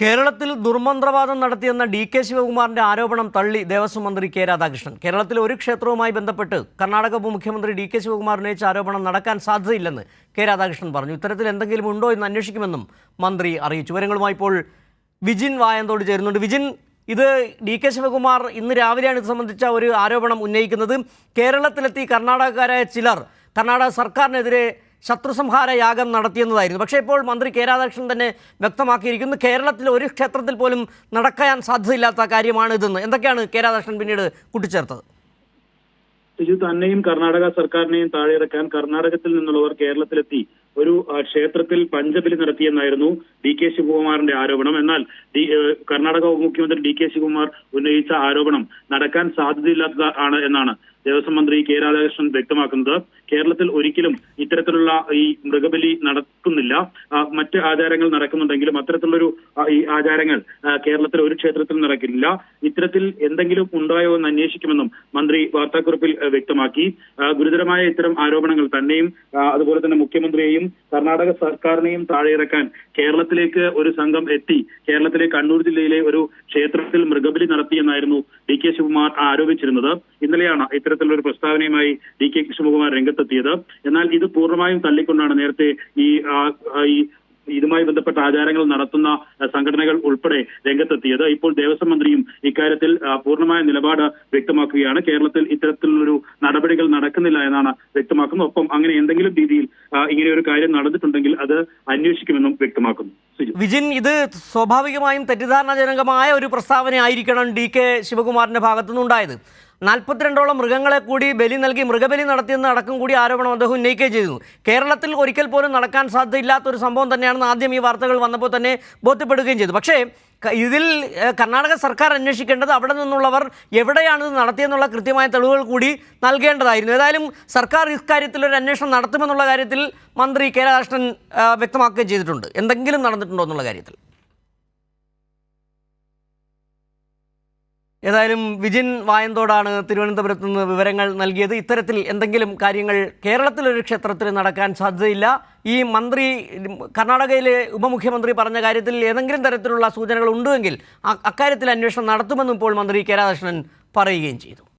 കേരളത്തിൽ ദുർമന്ത്രവാദം നടത്തിയെന്ന D K ശിവകുമാറിന്റെ ആരോപണം തള്ളി ദേവസ്വം മന്ത്രി കെ രാധാകൃഷ്ണൻ. കേരളത്തിൽ ഒരു ക്ഷേത്രവുമായി ബന്ധപ്പെട്ട് കർണാടക ഉപമുഖ്യമന്ത്രി ഡി കെ ശിവകുമാർ ഉന്നയിച്ച ആരോപണം നടക്കാൻ സാധ്യതയില്ലെന്ന് കെ രാധാകൃഷ്ണൻ പറഞ്ഞു. ഇത്തരത്തിൽ എന്തെങ്കിലും ഉണ്ടോ എന്ന് അന്വേഷിക്കുമെന്നും മന്ത്രി അറിയിച്ചു. വിവരങ്ങളുമായി ഇപ്പോൾ വിജിൻ വായന്തോട് ചേരുന്നുണ്ട്. വിജിൻ ഇത് ഡി കെ ശിവകുമാർ ഇന്ന് രാവിലെയാണ് ഇത് സംബന്ധിച്ച ഒരു ആരോപണം ഉന്നയിക്കുന്നത്. കേരളത്തിലെത്തി കർണാടകക്കാരായ ചിലർ കർണാടക സർക്കാരിനെതിരെ ശത്രുസംഹാര യാഗം നടത്തിയെന്നതായിരുന്നു. പക്ഷേ ഇപ്പോൾ മന്ത്രി കെ രാധാകൃഷ്ണൻ തന്നെ വ്യക്തമാക്കിയിരിക്കുന്നു കേരളത്തിൽ ഒരു ക്ഷേത്രത്തിൽ പോലും നടക്കാൻ സാധ്യതയില്ലാത്ത കാര്യമാണ് ഇതെന്ന്. എന്തൊക്കെയാണ് കെ രാധാകൃഷ്ണൻ പിന്നീട് കൂട്ടിച്ചേർത്തത്? തന്നെയും കർണാടക സർക്കാരിനെയും താഴെയിറക്കാൻ കർണാടകത്തിൽ നിന്നുള്ളവർ കേരളത്തിലെത്തി ഒരു ക്ഷേത്രത്തിൽ പഞ്ചബലി നടത്തിയെന്നായിരുന്നു ഡി കെ ശിവകുമാറിന്റെ ആരോപണം. എന്നാൽ കർണാടക ഉപമുഖ്യമന്ത്രി ഡി കെ ശിവകുമാർ ഉന്നയിച്ച ആരോപണം നടക്കാൻ സാധ്യതയില്ലാത്ത ആണ് എന്നാണ് ദേവസ്വം മന്ത്രി കെ രാധാകൃഷ്ണൻ വ്യക്തമാക്കുന്നത്. കേരളത്തിൽ ഒരിക്കലും ഇത്തരത്തിലുള്ള ഈ മൃഗബലി നടക്കുന്നില്ല. മറ്റ് ആചാരങ്ങൾ നടക്കുന്നുണ്ടെങ്കിലും അത്തരത്തിലുള്ളൊരു ഈ ആചാരങ്ങൾ കേരളത്തിൽ ഒരു ക്ഷേത്രത്തിൽ നടക്കില്ല. ഇത്തരത്തിൽ എന്തെങ്കിലും ഉണ്ടായോ എന്ന് അന്വേഷിക്കുമെന്നും മന്ത്രി വാർത്താക്കുറിപ്പിൽ വ്യക്തമാക്കി. ഗുരുതരമായ ഇത്തരം ആരോപണങ്ങൾ തന്നെയും അതുപോലെ തന്നെ മുഖ്യമന്ത്രിയെയും കർണാടക സർക്കാരിനെയും താഴെയിറക്കാൻ കേരളത്തിലേക്ക് ഒരു സംഘം എത്തി. കേരളത്തിലെ കണ്ണൂർ ജില്ലയിലെ ഒരു ക്ഷേത്രത്തിൽ മൃഗബലി നടത്തിയെന്നായിരുന്നു ഡി കെ ശിവകുമാർ ആരോപിച്ചിരുന്നത്. ഇന്നലെയാണ് ഇത്തരത്തിലുള്ള ഒരു പ്രസ്താവനയുമായി ഡി കെ ശിവകുമാർ രംഗത്തെത്തിയത്. എന്നാൽ ഇത് പൂർണമായും തള്ളിക്കൊണ്ടാണ് നേരത്തെ ഈ ഇതുമായി ബന്ധപ്പെട്ട ആചാരങ്ങൾ നടത്തുന്ന സംഘടനകൾ ഉൾപ്പെടെ രംഗത്തെത്തിയത്. ഇപ്പോൾ ദേവസ്വം മന്ത്രിയും ഇക്കാര്യത്തിൽ പൂർണമായ നിലപാട് വ്യക്തമാക്കുകയാണ്. കേരളത്തിൽ ഇത്തരത്തിലുള്ളൊരു നടപടികൾ നടക്കുന്നില്ല എന്നാണ് വ്യക്തമാക്കുന്നത്. ഒപ്പം അങ്ങനെ എന്തെങ്കിലും രീതിയിൽ ഇങ്ങനെ ഒരു കാര്യം നടന്നിട്ടുണ്ടെങ്കിൽ അത് അന്വേഷിക്കുമെന്നും വ്യക്തമാക്കുന്നു. വിജിൻ ഇത് സ്വാഭാവികമായും തെറ്റിദ്ധാരണാജനകമായ ഒരു പ്രസ്താവന ആയിരിക്കണം ഡി കെ ശിവകുമാറിന്റെ ഭാഗത്തുനിന്നുണ്ടായത് നാൽപ്പത്തിരണ്ടോളം മൃഗങ്ങളെ കൂടി ബലി നൽകി മൃഗബലി നടത്തിയെന്ന് അടക്കം കൂടി ആരോപണം അദ്ദേഹം ഉന്നയിക്കുകയും ചെയ്തു കേരളത്തിൽ ഒരിക്കൽ പോലും നടക്കാൻ സാധ്യതയില്ലാത്ത ഒരു സംഭവം തന്നെയാണെന്ന് ആദ്യം ഈ വാർത്തകൾ വന്നപ്പോൾ തന്നെ ബോധ്യപ്പെടുകയും ചെയ്തു. പക്ഷേ ഇതിൽ കർണാടക സർക്കാർ അന്വേഷിക്കേണ്ടത് അവിടെ നിന്നുള്ളവർ എവിടെയാണ് ഇത് നടത്തിയെന്നുള്ള കൃത്യമായ തെളിവുകൾ കൂടി നൽകേണ്ടതായിരുന്നു. ഏതായാലും സർക്കാർ ഇക്കാര്യത്തിൽ ഒരു അന്വേഷണം നടത്തുമെന്നുള്ള കാര്യത്തിൽ മന്ത്രി കെ രാധാകൃഷ്ണൻ വ്യക്തമാക്കുകയും ചെയ്തിട്ടുണ്ട്. എന്തെങ്കിലും നടന്നിട്ടുണ്ടോ എന്നുള്ള കാര്യത്തിൽ? ഏതായാലും വിജിൻ വായന്തോടാണ് തിരുവനന്തപുരത്ത് നിന്ന് വിവരങ്ങൾ നൽകിയത്. ഇത്തരത്തിൽ എന്തെങ്കിലും കാര്യങ്ങൾ കേരളത്തിലൊരു ക്ഷേത്രത്തിൽ നടക്കാൻ സാധ്യതയില്ല. ഈ മന്ത്രി കർണാടകയിലെ ഉപമുഖ്യമന്ത്രി പറഞ്ഞ കാര്യത്തിൽ ഏതെങ്കിലും തരത്തിലുള്ള സൂചനകൾ ഉണ്ടെങ്കിൽ അക്കാര്യത്തിൽ അന്വേഷണം നടത്തുമെന്നും ഇപ്പോൾ മന്ത്രി കെ രാധാകൃഷ്ണൻ പറയുകയും ചെയ്തു.